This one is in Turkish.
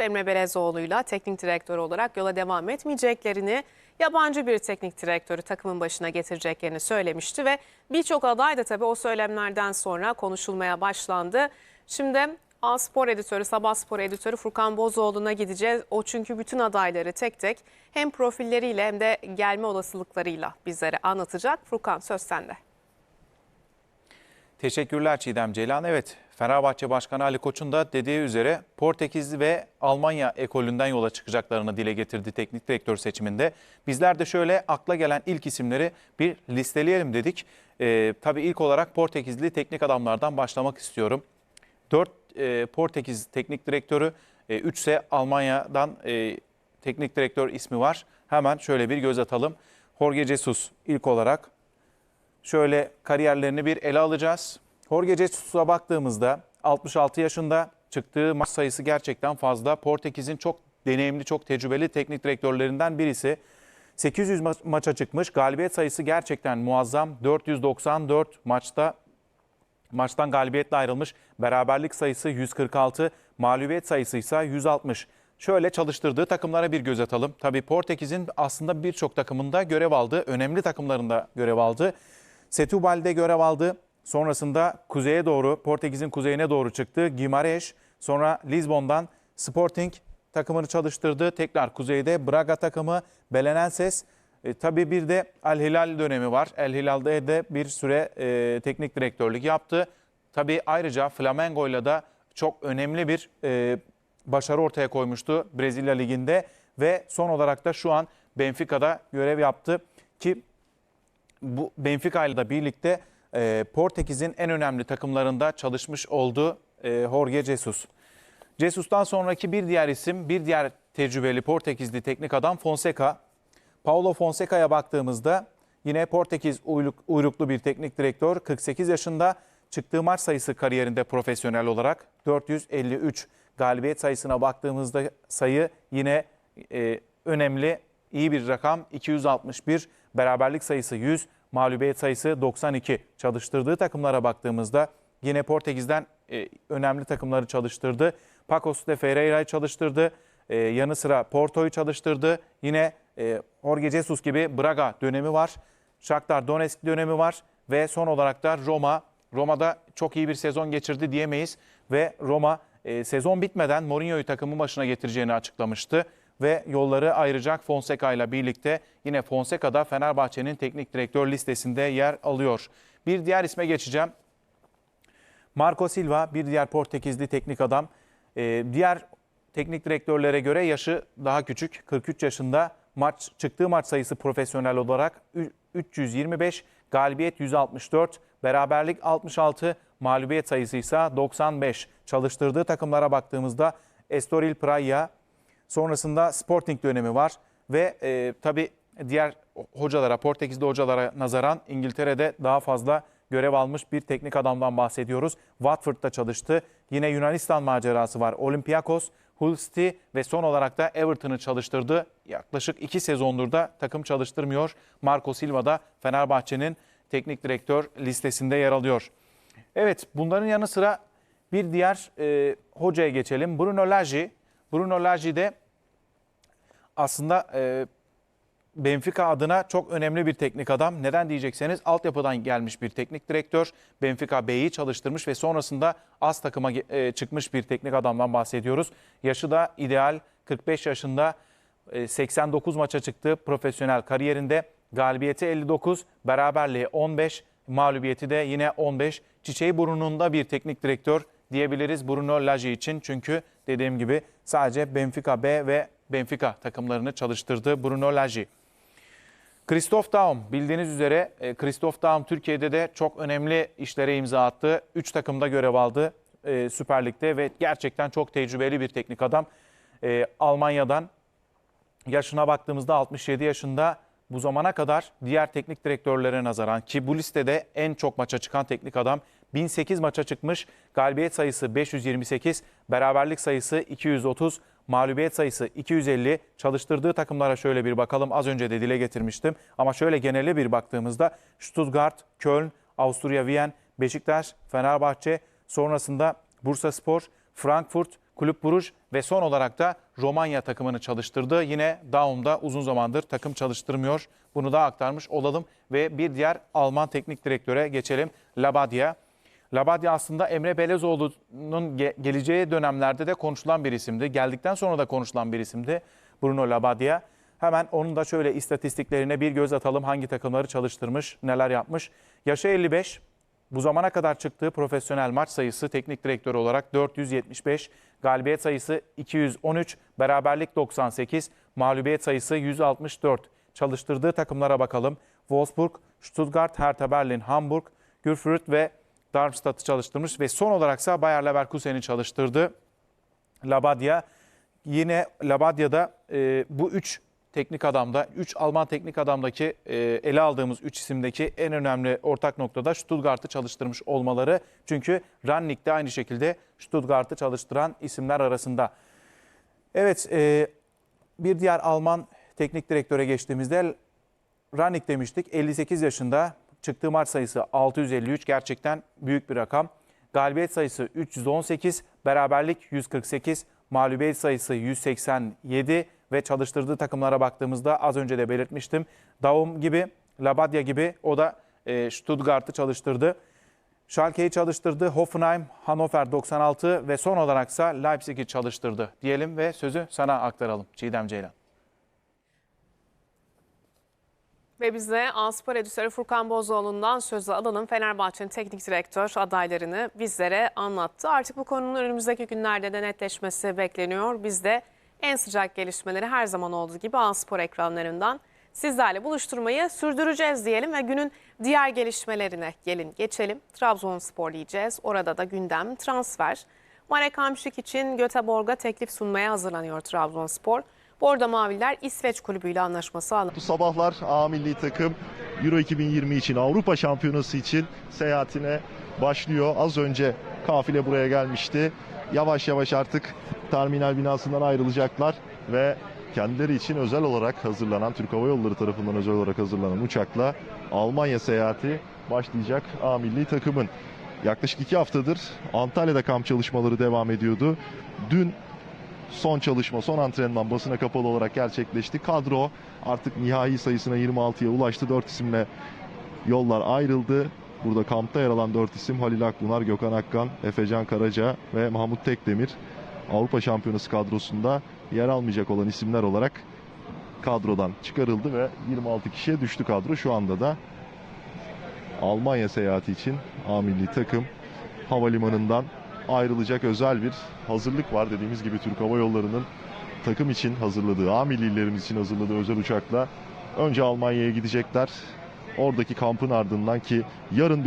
Emre Belezoğlu'yla teknik direktör olarak yola devam etmeyeceklerini, yabancı bir teknik direktörü takımın başına getireceklerini söylemişti ve birçok aday da tabii o söylemlerden sonra konuşulmaya başlandı. Şimdi A Spor editörü, Sabah Spor editörü Furkan Bozoğlu'na gideceğiz. O çünkü bütün adayları tek tek hem profilleriyle hem de gelme olasılıklarıyla bizlere anlatacak. Furkan söz sende. Teşekkürler Çiğdem Ceylan. Evet, Fenerbahçe Başkanı Ali Koç'un da dediği üzere Portekiz ve Almanya ekolünden yola çıkacaklarını dile getirdi teknik direktör seçiminde. Bizler de şöyle akla gelen ilk isimleri bir listeleyelim dedik. Ee, tabii ilk olarak Portekizli teknik adamlardan başlamak istiyorum. 4 e, Portekiz teknik direktörü, 3 ise Almanya'dan e, teknik direktör ismi var. Hemen şöyle bir göz atalım. Jorge Jesus ilk olarak Şöyle kariyerlerini bir ele alacağız. Jorge Jesus'a baktığımızda 66 yaşında çıktığı maç sayısı gerçekten fazla. Portekiz'in çok deneyimli, çok tecrübeli teknik direktörlerinden birisi. 800 ma- maça çıkmış. Galibiyet sayısı gerçekten muazzam. 494 maçta maçtan galibiyetle ayrılmış. Beraberlik sayısı 146, mağlubiyet sayısı ise 160. Şöyle çalıştırdığı takımlara bir göz atalım. Tabii Portekiz'in aslında birçok takımında görev aldı. Önemli takımlarında görev aldı. Setubal'de görev aldı. Sonrasında kuzeye doğru, Portekiz'in kuzeyine doğru çıktı. Guimarães, sonra Lizbon'dan Sporting takımını çalıştırdı. Tekrar kuzeyde Braga takımı, Belenenses. E, tabii bir de El Hilal dönemi var. El Hilal'de de bir süre e, teknik direktörlük yaptı. Tabii ayrıca Flamengo'yla da çok önemli bir e, başarı ortaya koymuştu Brezilya Ligi'nde. Ve son olarak da şu an Benfica'da görev yaptı. Ki bu Benfica ile de birlikte e, Portekiz'in en önemli takımlarında çalışmış oldu e, Jorge Jesus. Jesus'tan sonraki bir diğer isim, bir diğer tecrübeli Portekizli teknik adam Fonseca. Paulo Fonseca'ya baktığımızda yine Portekiz uyruk, uyruklu bir teknik direktör. 48 yaşında çıktığı maç sayısı kariyerinde profesyonel olarak 453. Galibiyet sayısına baktığımızda sayı yine e, önemli, iyi bir rakam 261. Beraberlik sayısı 100, mağlubiyet sayısı 92. Çalıştırdığı takımlara baktığımızda yine Portekiz'den e, önemli takımları çalıştırdı. Pacos de Ferreira'yı çalıştırdı. E, yanı sıra Porto'yu çalıştırdı. Yine e, Jorge Jesus gibi Braga dönemi var. Shakhtar Donetsk dönemi var. Ve son olarak da Roma. Roma'da çok iyi bir sezon geçirdi diyemeyiz. Ve Roma e, sezon bitmeden Mourinho'yu takımın başına getireceğini açıklamıştı ve yolları ayıracak Fonseca ile birlikte yine Fonseca da Fenerbahçe'nin teknik direktör listesinde yer alıyor. Bir diğer isme geçeceğim. Marco Silva bir diğer Portekizli teknik adam. Ee, diğer teknik direktörlere göre yaşı daha küçük. 43 yaşında maç çıktığı maç sayısı profesyonel olarak ü- 325, galibiyet 164, beraberlik 66, mağlubiyet sayısı ise 95. Çalıştırdığı takımlara baktığımızda Estoril Praia, Sonrasında Sporting dönemi var ve e, tabii diğer hocalara, Portekizli hocalara nazaran İngiltere'de daha fazla görev almış bir teknik adamdan bahsediyoruz. Watford'da çalıştı. Yine Yunanistan macerası var. Olympiakos, Hull City ve son olarak da Everton'ı çalıştırdı. Yaklaşık iki sezondur da takım çalıştırmıyor. Marco Silva da Fenerbahçe'nin teknik direktör listesinde yer alıyor. Evet bunların yanı sıra bir diğer e, hocaya geçelim. Bruno Lage. Bruno Lage de aslında e, Benfica adına çok önemli bir teknik adam. Neden diyecekseniz altyapıdan gelmiş bir teknik direktör. Benfica B'yi çalıştırmış ve sonrasında az takıma e, çıkmış bir teknik adamdan bahsediyoruz. Yaşı da ideal 45 yaşında e, 89 maça çıktı profesyonel kariyerinde. Galibiyeti 59, beraberliği 15, mağlubiyeti de yine 15. Çiçeği burnunda bir teknik direktör diyebiliriz Bruno Lage için. Çünkü dediğim gibi sadece Benfica B ve Benfica takımlarını çalıştırdı Bruno Lage. Christoph Daum bildiğiniz üzere e, Christoph Daum Türkiye'de de çok önemli işlere imza attı. 3 takımda görev aldı e, Süper Lig'de ve gerçekten çok tecrübeli bir teknik adam. E, Almanya'dan yaşına baktığımızda 67 yaşında bu zamana kadar diğer teknik direktörlere nazaran ki bu listede en çok maça çıkan teknik adam 1008 maça çıkmış. Galibiyet sayısı 528, beraberlik sayısı 230, mağlubiyet sayısı 250. Çalıştırdığı takımlara şöyle bir bakalım. Az önce de dile getirmiştim. Ama şöyle genele bir baktığımızda Stuttgart, Köln, Avusturya Viyen, Beşiktaş, Fenerbahçe, sonrasında Bursaspor, Frankfurt, Kulüp Bruj ve son olarak da Romanya takımını çalıştırdı. Yine Daum'da uzun zamandır takım çalıştırmıyor. Bunu da aktarmış olalım ve bir diğer Alman teknik direktöre geçelim. Labadia. Labadia aslında Emre Belezoğlu'nun ge- geleceği dönemlerde de konuşulan bir isimdi. Geldikten sonra da konuşulan bir isimdi Bruno Labadia. Hemen onun da şöyle istatistiklerine bir göz atalım. Hangi takımları çalıştırmış, neler yapmış. Yaşı 55, bu zamana kadar çıktığı profesyonel maç sayısı teknik direktör olarak 475, galibiyet sayısı 213, beraberlik 98, mağlubiyet sayısı 164. Çalıştırdığı takımlara bakalım. Wolfsburg, Stuttgart, Hertha Berlin, Hamburg, Gürfürth ve Darmstadt'ı çalıştırmış ve son olaraksa Bayer Leverkusen'i çalıştırdı. Labadia yine Labadia'da e, bu üç teknik adamda, 3 Alman teknik adamdaki e, ele aldığımız 3 isimdeki en önemli ortak noktada Stuttgart'ı çalıştırmış olmaları. Çünkü Rannik de aynı şekilde Stuttgart'ı çalıştıran isimler arasında. Evet, e, bir diğer Alman teknik direktöre geçtiğimizde Rannik demiştik. 58 yaşında çıktığı maç sayısı 653 gerçekten büyük bir rakam. Galibiyet sayısı 318, beraberlik 148, mağlubiyet sayısı 187 ve çalıştırdığı takımlara baktığımızda az önce de belirtmiştim. Daum gibi, Labadia gibi o da e, Stuttgart'ı çalıştırdı. Schalke'yi çalıştırdı. Hoffenheim, Hannover 96 ve son olaraksa Leipzig'i çalıştırdı diyelim ve sözü sana aktaralım Çiğdem Ceylan. Ve biz de Anspor Editörü Furkan Bozoğlu'ndan sözü alalım. Fenerbahçe'nin teknik direktör adaylarını bizlere anlattı. Artık bu konunun önümüzdeki günlerde de netleşmesi bekleniyor. Biz de en sıcak gelişmeleri her zaman olduğu gibi Anspor ekranlarından sizlerle buluşturmayı sürdüreceğiz diyelim ve günün diğer gelişmelerine gelin geçelim. Trabzonspor diyeceğiz. Orada da gündem transfer. Marek Hamşik için Göteborg'a teklif sunmaya hazırlanıyor Trabzonspor. Bordo Maviler İsveç kulübüyle anlaşması sağladı. Bu sabahlar A milli takım Euro 2020 için Avrupa Şampiyonası için seyahatine başlıyor. Az önce kafile buraya gelmişti. Yavaş yavaş artık terminal binasından ayrılacaklar ve kendileri için özel olarak hazırlanan Türk Hava Yolları tarafından özel olarak hazırlanan uçakla Almanya seyahati başlayacak A milli takımın. Yaklaşık iki haftadır Antalya'da kamp çalışmaları devam ediyordu. Dün son çalışma, son antrenman basına kapalı olarak gerçekleşti. Kadro artık nihai sayısına 26'ya ulaştı. 4 isimle yollar ayrıldı. Burada kampta yer alan 4 isim Halil Akbunar, Gökhan Akkan, Efecan Karaca ve Mahmut Tekdemir. Avrupa Şampiyonası kadrosunda yer almayacak olan isimler olarak kadrodan çıkarıldı ve 26 kişiye düştü kadro. Şu anda da Almanya seyahati için A milli takım havalimanından ayrılacak özel bir hazırlık var. Dediğimiz gibi Türk Hava Yolları'nın takım için hazırladığı, A millilerimiz için hazırladığı özel uçakla önce Almanya'ya gidecekler. Oradaki kampın ardından ki yarın bir